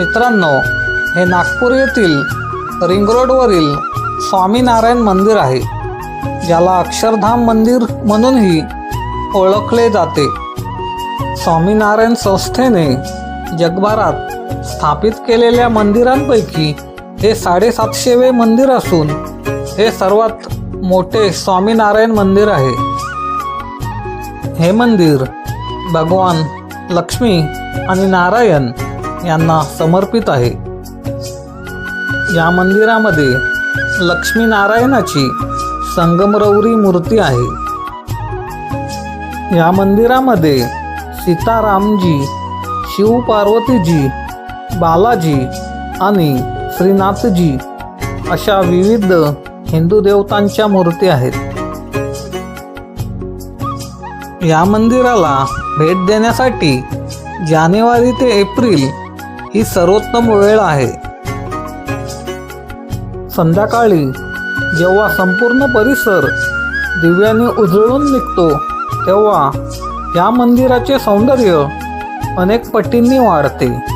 मित्रांनो हे नागपूर येथील रिंग रोडवरील स्वामीनारायण मंदिर आहे ज्याला अक्षरधाम मंदिर म्हणूनही ओळखले जाते. स्वामीनारायण संस्थेने जगभरात स्थापित केलेल्या मंदिरांपैकी हे साडेसातशेवे मंदिर असून हे सर्वात मोठे स्वामीनारायण मंदिर आहे. हे मंदिर भगवान लक्ष्मी आणि नारायण यांना समर्पित आहे. या मंदिरामध्ये लक्ष्मीनारायणाची संगमरवरी मूर्ती आहे. या मंदिरामध्ये सीतारामजी शिवपार्वतीजी बालाजी आणि श्रीनाथजी अशा विविध हिंदू देवतांच्या मूर्ती आहेत. या मंदिराला भेट देण्यासाठी जानेवारी ते एप्रिल ही सर्वोत्तम वेळ आहे. संध्याकाळी जेव्हा संपूर्ण परिसर दिव्याने उजळून निघतो तेव्हा या मंदिराचे सौंदर्य अनेक पटींनी वाढते.